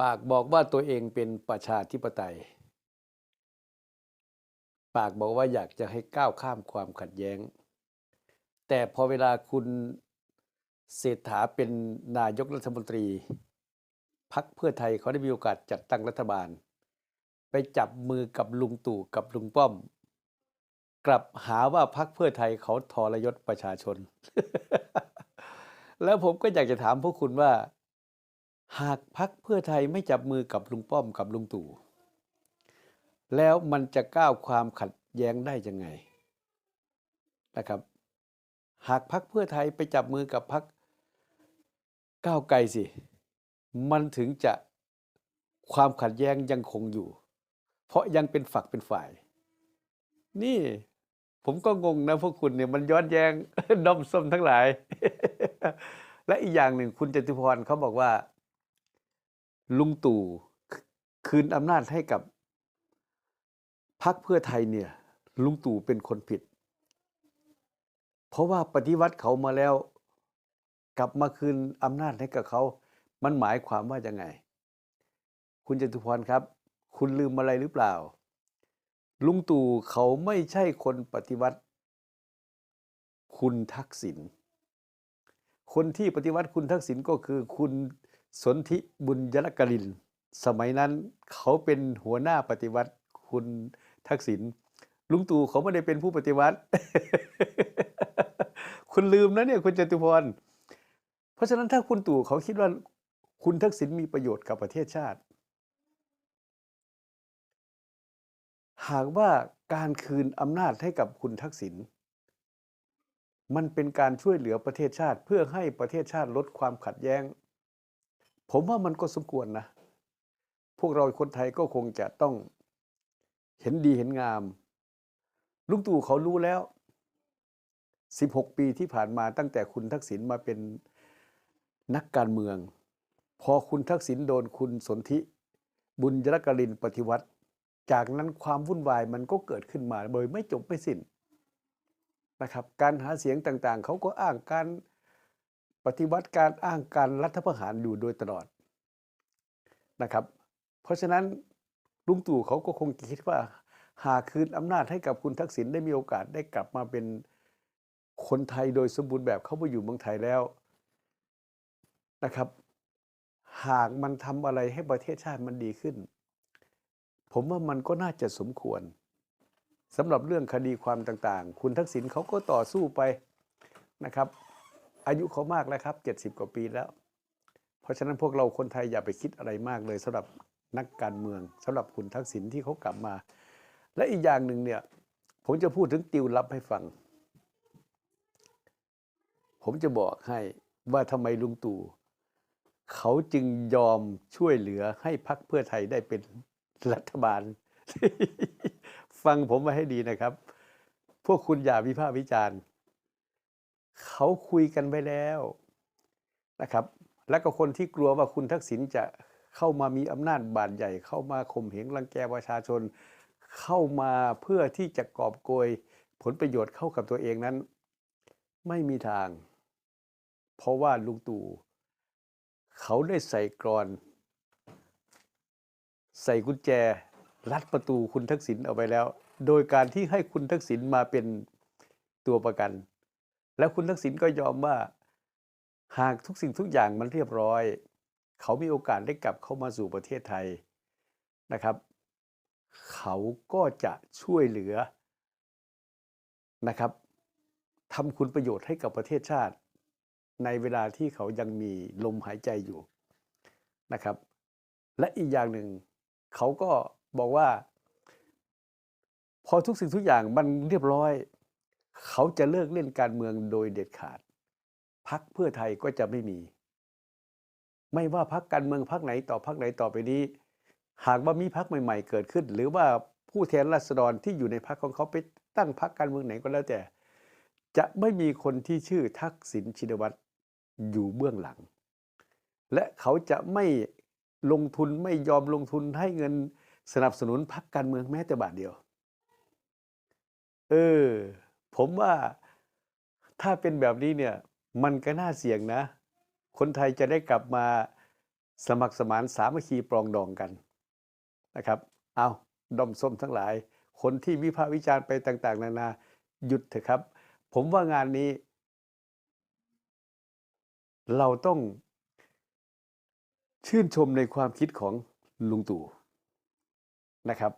ปากบอกว่าตัวเองเป็นประชาธิปไตย ปากบอกว่าอยากจะให้ก้าวข้ามความขัดแย้ง แต่พอเวลาคุณเศรษฐาเป็นนายกรัฐมนตรีพักเพื่อไทยเขาได้มีโอกาสจัดตั้งรัฐบาล ไปจับมือกับลุงตู่กับลุงป้อม กลับหาว่าพักเพื่อไทยเขาทรยศประชาชน แล้วผมก็อยากจะถามพวกคุณว่า หากพักเพื่อไทยไม่จับมือกับลุงป้อมกับลุงตู่แล้วมันจะก้าวความขัดแย้งได้ยังไงนะครับ หากพักเพื่อไทยไปจับมือกับพักก้าวไกลสิ มันถึงจะความขัดแย้งยังคงอยู่ เพราะยังเป็นฝักเป็นฝ่าย นี่ผมก็งงนะพวกคุณเนี่ยมันย้อนแยงด้อมส้มทั้งหลาย และอีกอย่างหนึ่งคุณจตุพรเขาบอกว่า ลุงตู่คืนอำนาจให้กับพรรคเพื่อไทยเนี่ย ลุงตู่เป็นคนผิด เพราะว่าปฏิวัติเขามาแล้ว กลับมาคืนอำนาจให้กับเขา มันหมายความว่ายังไง คุณจตุพรครับ คุณลืมอะไรหรือเปล่า ลุงตู่เขาไม่ใช่คนปฏิวัติ คุณทักษิณคนที่ปฏิวัติคุณทักษิณก็คือคุณ สนธิบุญยรกลิน สมัยนั้นเขาเป็นหัวหน้าปฏิวัติคุณทักษิณลุงตู่เขาไม่ได้เป็นผู้ปฏิวัติ คุณลืมนะเนี่ยคุณจตุพร เพราะฉะนั้นถ้าคุณตู่เขาคิดว่าคุณทักษิณมีประโยชน์กับประเทศชาติ หากว่าการคืนอำนาจให้กับคุณทักษิณมันเป็นการช่วยเหลือประเทศชาติ เพื่อให้ประเทศชาติลดความขัดแย้ง ผมว่ามันก็สมควรนะ พวกเราคนไทยก็คงจะต้องเห็นดีเห็นงาม ลุงตู่เขารู้แล้ว 16 ปีที่ผ่านมาตั้งแต่คุณทักษิณมาเป็นนักการเมือง พอคุณทักษิณโดนคุณสนธิบุญยรกลินปฏิวัติ จากนั้นความวุ่นวายมันก็เกิดขึ้นมาโดยไม่จบไม่สิ้นนะครับ การหาเสียงต่างๆ เขาก็อ้างการ ปฏิวัติการอ้างการรัฐประหารอยู่โดยตลอดนะครับ เพราะฉะนั้นลุงตู่เขาก็คงคิดว่า หากคืนอำนาจให้กับคุณทักษิณได้มีโอกาสได้กลับมาเป็นคนไทยโดยสมบูรณ์แบบเข้าไปอยู่เมืองไทยแล้วนะครับ หากมันทำอะไรให้ประเทศชาติมันดีขึ้น ผมว่ามันก็น่าจะสมควรสำหรับเรื่องคดีความต่างๆ คุณทักษิณเขาก็ต่อสู้ไปนะครับ อายุเขามากแล้วครับ 70 กว่าปีแล้ว เพราะฉะนั้นพวกเราคนไทยอย่าไปคิดอะไรมากเลยสำหรับนักการเมืองสำหรับคุณทักษิณที่เขากลับมา และอีกอย่างหนึ่งเนี่ย ผมจะพูดถึงติวลับให้ฟัง ผมจะบอกให้ว่าทำไมลุงตู่เขาจึงยอมช่วยเหลือให้พักเพื่อไทยได้เป็นรัฐบาล ฟังผมมาให้ดีนะครับ พวกคุณอย่าวิพากษ์วิจารณ์ เขาคุยกันไปแล้วนะครับ และก็คนที่กลัวว่าคุณทักษิณจะเข้ามามีอำนาจบาดใหญ่ เข้ามาข่มเหงรังแกประชาชน เข้ามาเพื่อที่จะกอบโกยผลประโยชน์เข้ากับตัวเองนั้น ไม่มีทาง เพราะว่าลุงตู่เขาได้ใส่กรอน ใส่กุญแจลัดประตูคุณทักษิณเอาไปแล้ว โดยการที่ให้คุณทักษิณมาเป็นตัวประกัน แล้วคุณทักษิณก็ยอมว่าหากทุกสิ่งทุกอย่างมันเรียบร้อย เขามีโอกาสได้กลับเข้ามาสู่ประเทศไทยนะครับ เขาก็จะช่วยเหลือนะครับทำคุณประโยชน์ให้กับประเทศชาติ ในเวลาที่เขายังมีลมหายใจอยู่นะครับ และอีกอย่างหนึ่ง เขาก็บอกว่า พอทุกสิ่งทุกอย่างมันเรียบร้อย เขาจะเลิกเล่นการเมืองโดยเด็ดขาดพักเพื่อไทยก็จะไม่มี ไม่ว่าพักการเมืองพักไหนต่อพักไหนต่อไปนี้ หากว่ามีพักใหม่ ๆ เกิดขึ้น หรือว่าผู้แทนราษฎรที่อยู่ในพักของเขาไปตั้งพักการเมืองไหนก็แล้วแต่ จะไม่มีคนที่ชื่อทักษิณชินวัตรอยู่เบื้องหลัง และเขาจะไม่ลงทุนไม่ยอมลงทุนให้เงินสนับสนุนพรรคการเมืองแม้แต่บาทเดียว เออ ผมว่าถ้าเป็นแบบนี้เนี่ยมันก็น่าเสี่ยงนะ คนไทยจะได้กลับมาสมัครสมานสามัคคีปรองดองกันนะครับ เอาดอมส้มทั้งหลาย คนที่วิพากษ์วิจารณ์ไปต่าง ๆ นานาหยุดเถอะครับ ผมว่างานนี้ เราต้องชื่นชมในความคิดของลุงตู่นะครับ